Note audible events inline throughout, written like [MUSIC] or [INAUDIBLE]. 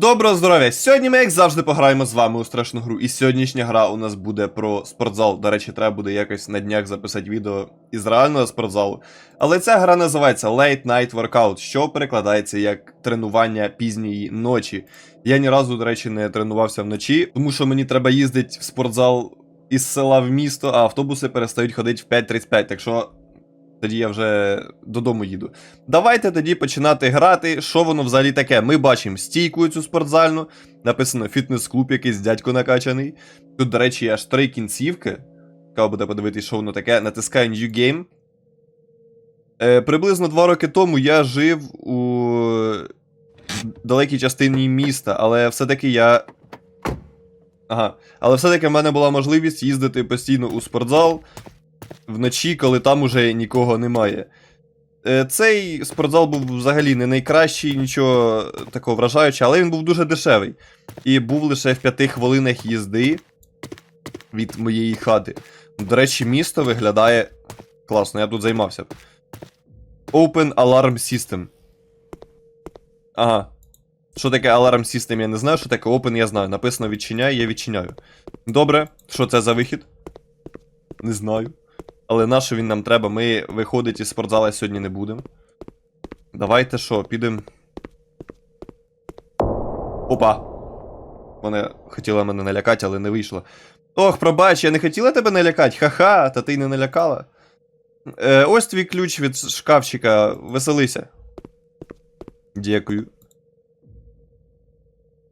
Доброго здоров'я! Сьогодні ми, як завжди, пограємо з вами у страшну гру. І сьогоднішня гра у нас буде про спортзал. До речі, треба буде якось на днях записати відео із реального спортзалу. Але ця гра називається Late Night Workout, що перекладається як тренування пізньої ночі. Я ні разу, до речі, не тренувався вночі, тому що мені треба їздити в спортзал із села в місто, а автобуси перестають ходити в 5.35, так що. Тоді я вже додому їду. Давайте тоді починати грати. Що воно взагалі таке? Ми бачимо стійку цю спортзальну. Написано фітнес-клуб якийсь дядько накачаний. Тут, до речі, аж три кінцівки. Цікаво буде подивитись, що воно таке. Натискаю New Game. Е, приблизно два роки тому я жив у далекій частині міста, але все-таки я. Ага. Але все-таки в мене була можливість їздити постійно у спортзал вночі, коли там уже нікого немає. Е, Цей спортзал був взагалі не найкращий, нічого такого вражаючого, але він був дуже дешевий. І був лише в п'яти хвилинах їзди від моєї хати. До речі, місто виглядає класно, я тут займався. Open Alarm System. Ага. Що таке Alarm System, я не знаю, що таке Open, я знаю. Написано відчиняй, я відчиняю. Добре, що це за вихід? Не знаю. Але на він нам треба? Ми виходити із спортзала сьогодні не будемо. Давайте що, підемо. Опа. Вона хотіла мене налякати, але не вийшло. Ох, пробач, я не хотіла тебе налякати. Ха-ха, та ти й не налякала. Е, ось твій ключ від шкафчика. Веселися. Дякую.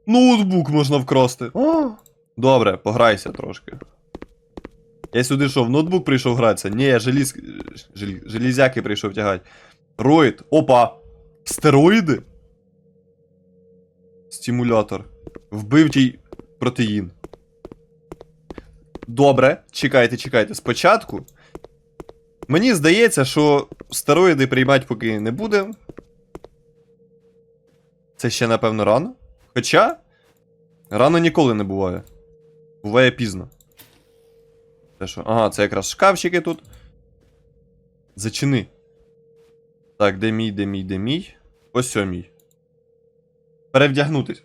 Ноутбук можна вкрасти. О, добре, пограйся трошки. Я сюди що, в ноутбук прийшов гратися? Ні, я желіз... Жел... железяки прийшов тягати. Роїд. Опа! Стероїди? Стимулятор. Вбивчий протеїн. Добре, чекайте, чекайте. Спочатку. Мені здається, що стероїди приймати поки не буде. Це ще, напевно, рано. Хоча. Рано ніколи не буває. Буває пізно. Це що? Ага, це якраз шкафчики тут. Зачини. Так, де мій, де мій, де мій? Ось сьо мій. Перевдягнутись.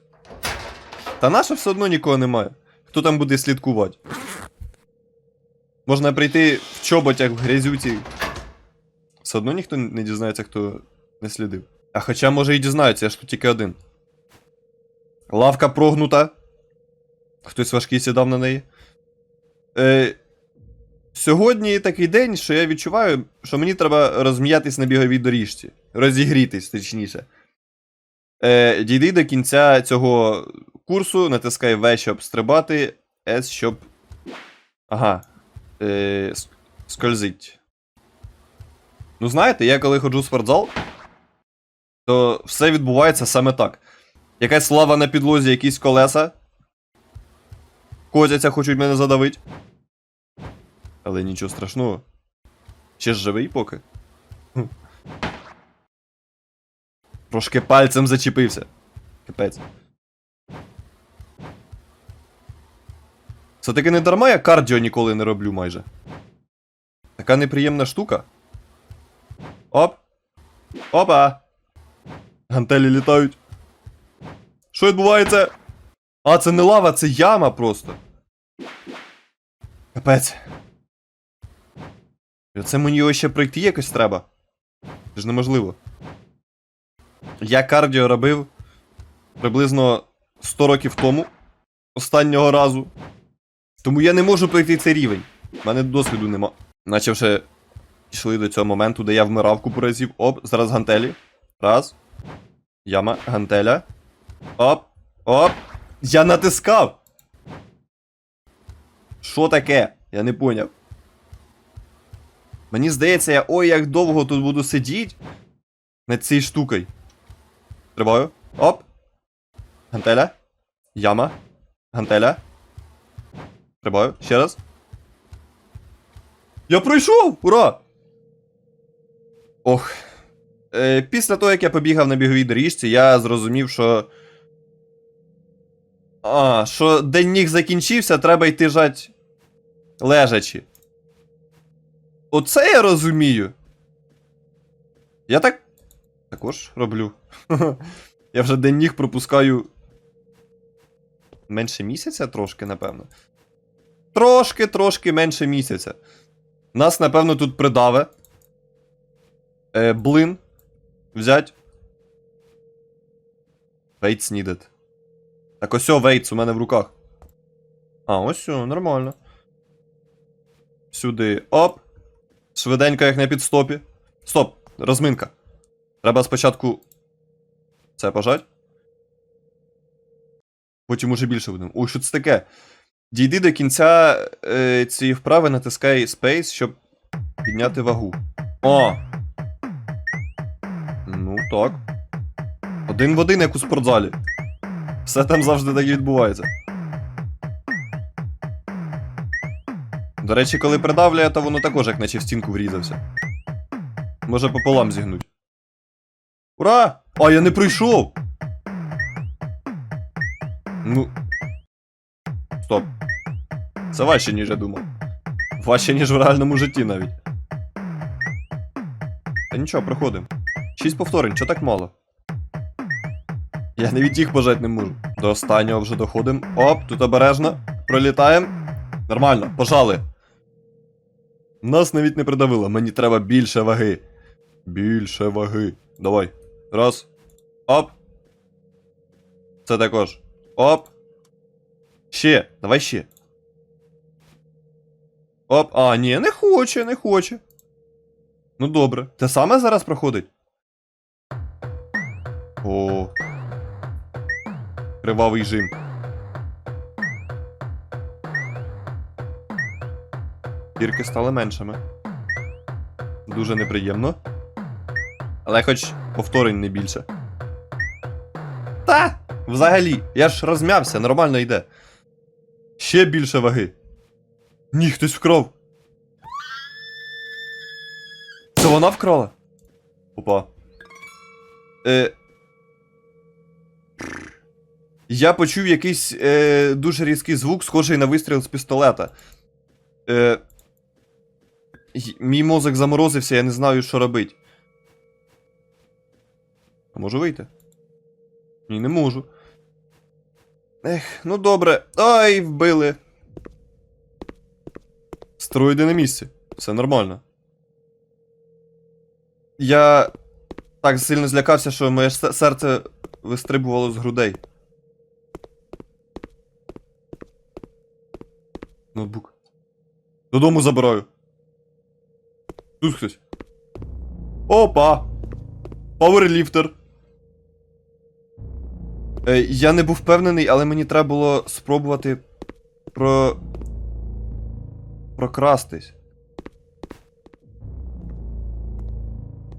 Та наша все одно нікого немає. Хто там буде слідкувати? Можна прийти в чоботях в грязюці. Все одно ніхто не дізнається, хто не слідив. А хоча, може, і дізнаються, я ж тут тільки один. Лавка прогнута. Хтось важкий сідав на неї. Е, Сьогодні такий день, що я відчуваю, що мені треба розм'ятись на біговій доріжці. Розігрітись, точніше. Е, дійди до кінця цього курсу, натискай В, щоб стрибати, С, щоб. Ага. Е, скользить. Ну, знаєте, я коли ходжу в спортзал, то все відбувається саме так. Якась лава на підлозі, якісь колеса. Козяться, хочуть мене задавити. Але нічого страшного. Ще ж живий поки. Трошки пальцем зачепився. Капець. Це таки не дарма, я кардіо ніколи не роблю майже. Така неприємна штука. Оп. Опа. Гантелі літають. Що відбувається? А, це не лава, це яма просто. Капець. І Оце мені його ще пройти якось треба. Це ж неможливо. Я кардіо робив приблизно 100 років тому. Останнього разу. Тому я не можу пройти цей рівень. У мене досвіду нема. Наче вже йшли до цього моменту, де я вмирав купу разів. Оп, зараз гантелі. Раз. Яма, гантеля. Оп. Оп. Я натискав. Що таке? Я не поняв. Мені здається, я ой як довго тут буду сидіти над цією штукою. Стрибаю. Оп. Гантеля. Яма. Гантеля. Стрибаю. Ще раз. Я пройшов! Ура! Ох. Е, після того, як я побігав на біговій доріжці, я зрозумів, що. А, що день ніг закінчився, треба йти жать лежачи. Оце я розумію. Я так. Також роблю. [LAUGHS] я вже день ніг пропускаю Менше місяця трошки, напевно. Трошки, трошки менше місяця. Нас, напевно, тут придаве. Е, блин. Взять. Вейтс needed. Так ось о, вейтс у мене в руках. А, ось все, нормально. Сюди. Оп. Швиденько, як на підстопі. Стоп, розминка. Треба спочатку. Це пожать. Потім уже більше будемо. Ой, що це таке? Дійди до кінця е, цієї вправи, натискай Space, щоб підняти вагу. О! Ну так. Один в один, як у спортзалі. Все там завжди так і відбувається. До речі, коли придавлює, то воно також як наче в стінку врізався. Може пополам зігнуть. Ура! А, я не прийшов! Ну. Стоп. Це важче, ніж я думав. Важче, ніж в реальному житті навіть. Та нічого, проходимо. Шість повторень, чого так мало? Я навіть їх бажати не можу. До останнього вже доходимо. Оп, тут обережно. Пролітаємо. Нормально, пожали. Нас навіть не придавило, мені треба більше ваги. Більше ваги. Давай. Раз. Оп. Це також. Оп. Ще. Давай ще. Оп. А, ні, не хоче, не хоче. Ну добре. Те саме зараз проходить? О. Кривавий жим. Дірки стали меншими. Дуже неприємно. Але хоч повторень не більше. Та! Взагалі, я ж розм'явся, нормально йде. Ще більше ваги. Ні, хтось вкрав. Це вона вкрала? Опа. Е... Я почув якийсь е, дуже різкий звук, схожий на вистріл з пістолета. Е, мій мозок заморозився, я не знаю, що робити. А можу вийти? Ні, не можу. Ех, ну добре. Ай, вбили. Стероїди на місці. Все нормально. Я так сильно злякався, що моє серце вистрибувало з грудей. Ноутбук. Додому забираю. Тут хтось. Опа! Пауерліфтер. Е, я не був впевнений, але мені треба було спробувати про. прокрастись.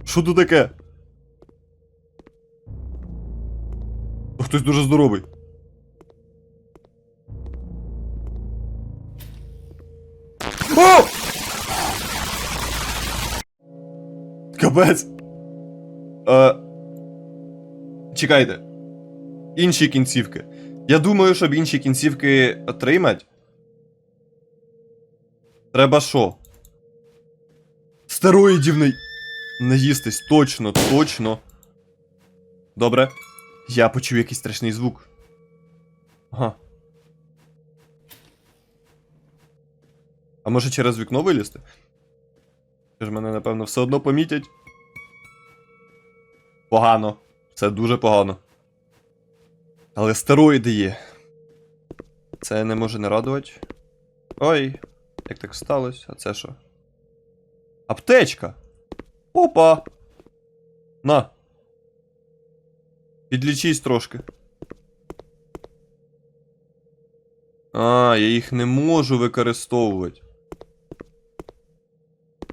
Що тут таке? Хтось дуже здоровий. Капець. Е... Чекайте. Інші кінцівки. Я думаю, щоб інші кінцівки отримати. Треба що? Стероїдів не... їстись. Точно, точно. Добре. Я почув якийсь страшний звук. Ага. А може через вікно вилізти? Ж мене, напевно, все одно помітять. Погано. Це дуже погано. Але стероїди є. Це не може не радувати. Ой, як так сталося? А це що? Аптечка! Опа! На. Підлічись трошки. А, я їх не можу використовувати.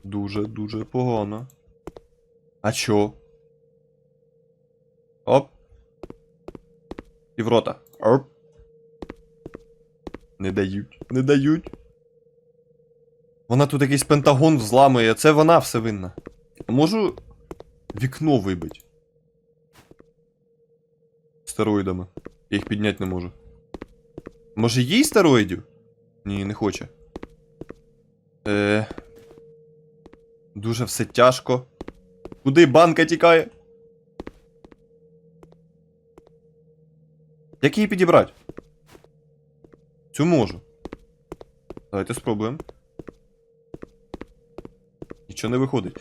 Дуже, дуже погано. А чо? Оп. І в рота. Оп. Не дають, не дають. Вона тут якийсь пентагон взламує, це вона все винна. Можу вікно вибити. Стероїдами. Я їх підняти не можу. Може їй стероїдів? Ні, не хоче. Е. Дуже все тяжко. Куди банка тікає? Як її підібрати? Цю можу. Давайте спробуємо. Нічого не виходить.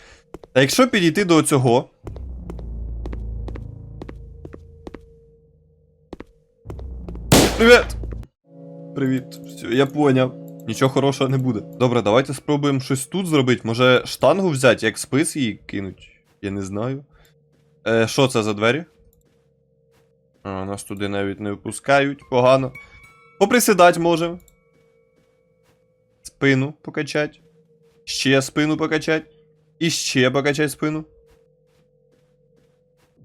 Та якщо підійти до цього. Привіт! Привіт. Все, я поняв. Нічого хорошого не буде. Добре, давайте спробуємо щось тут зробити. Може штангу взяти, як спис її кинуть. Я не знаю. Е, що це за двері? А, нас туди навіть не впускають, погано. Поприсідати можемо. Спину покачать. Ще спину покачать. І ще покачать спину.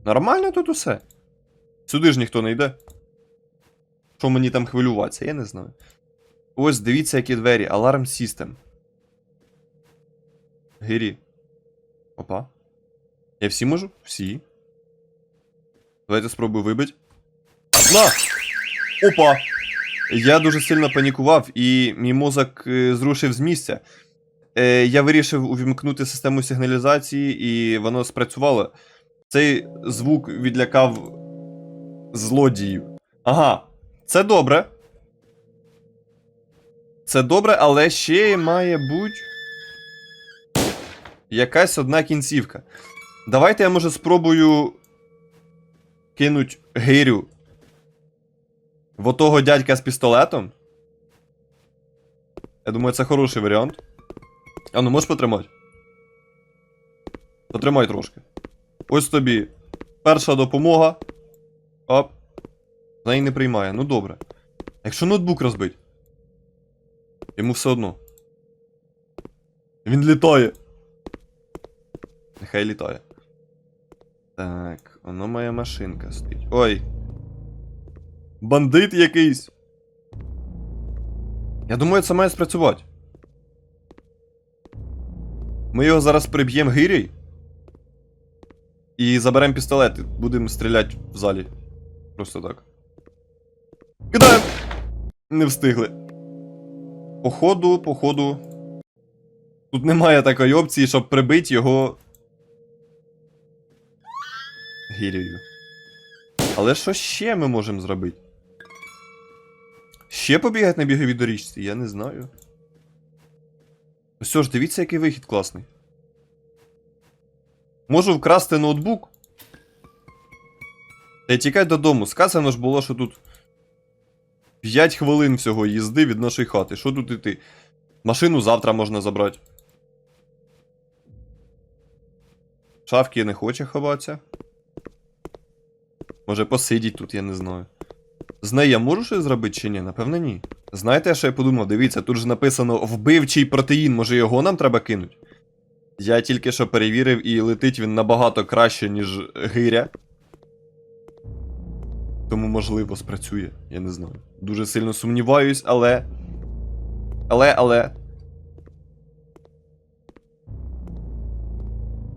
Нормально тут усе. Сюди ж ніхто не йде. Що мені там хвилюватися, я не знаю. Ось дивіться, які двері. Alarm System. Гирі. Опа. Я всі можу? Всі. Давайте спробую вибити. На! Опа! Я дуже сильно панікував, і мій мозок е, зрушив з місця. Е, я вирішив увімкнути систему сигналізації, і воно спрацювало. Цей звук відлякав злодіїв. Ага, це добре. Це добре, але ще має бути. Якась одна кінцівка. Давайте я може спробую кинуть гирю в отого дядька з пістолетом. Я думаю, це хороший варіант. А ну можеш потримати? Потримай трошки. Ось тобі. Перша допомога. Оп. Вона її не приймає. Ну добре. Якщо ноутбук розбить. Йому все одно. Він літає. Нехай літає. Так, воно моя машинка стоїть. Ой. Бандит якийсь. Я думаю, це має спрацювати. Ми його зараз приб'ємо гирій. І заберемо пістолет. і Будемо стріляти в залі. Просто так. Кидаємо! Не встигли. Походу, походу. Тут немає такої опції, щоб прибити його. Гір'єю. Але що ще ми можемо зробити? Ще побігати на біговій доріжці? Я не знаю. Все ж, дивіться, який вихід класний. Можу вкрасти ноутбук. Та й тікай додому. Сказано ж було, що тут 5 хвилин всього їзди від нашої хати. Що тут іти? Машину завтра можна забрати. Шавки не хоче ховатися. Може посидіть тут, я не знаю. З нею я можу щось зробити чи ні? Напевно, ні. Знаєте, що я подумав? Дивіться, тут же написано вбивчий протеїн, може його нам треба кинути? Я тільки що перевірив і летить він набагато краще, ніж гиря. Тому, можливо, спрацює, я не знаю. Дуже сильно сумніваюсь, але. Але, але.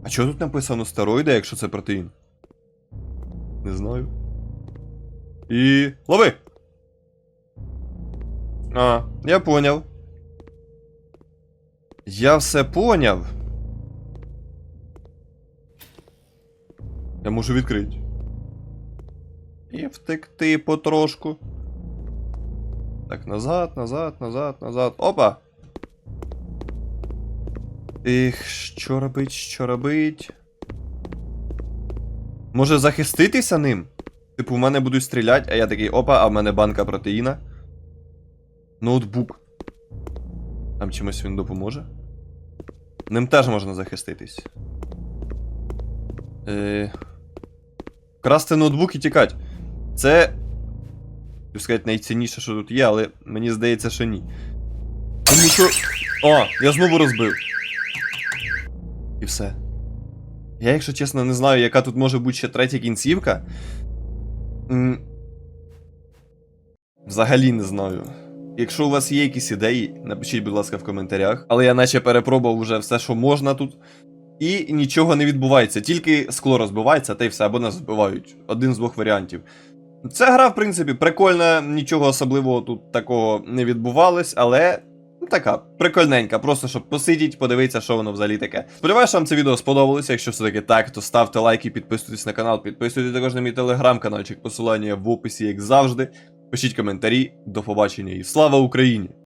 А чого тут написано стероїди, якщо це протеїн? Не знаю. І. Лови! А, я поняв. Я все поняв. Я можу відкрити. І втекти потрошку. Так, назад, назад, назад, назад. Опа! Ех, що робить, що робить? Може захиститися ним? Типу, в мене будуть стріляти, а я такий опа, а в мене банка протеїна. Ноутбук. Там чимось він допоможе. Ним теж можна захиститись. Е... Красти ноутбук і тікати. Це. Хотів сказати, найцінніше, що тут є, але мені здається, що ні. Тому що. О, я знову розбив. І все. Я, якщо чесно, не знаю, яка тут може бути ще третя кінцівка. Взагалі не знаю. Якщо у вас є якісь ідеї, напишіть, будь ласка, в коментарях. Але я наче перепробував вже все, що можна тут. І нічого не відбувається, тільки скло розбивається, та й все, або нас збивають. Один з двох варіантів. Ця гра, в принципі, прикольна, нічого особливого тут такого не відбувалось, але така прикольненька, просто щоб посидіть, подивитися, що воно взагалі таке. Сподіваюся, що вам це відео сподобалося. Якщо все таки так, то ставте лайки, підписуйтесь на канал, підписуйтесь також на мій телеграм-каналчик, посилання в описі, як завжди. Пишіть коментарі, до побачення і слава Україні!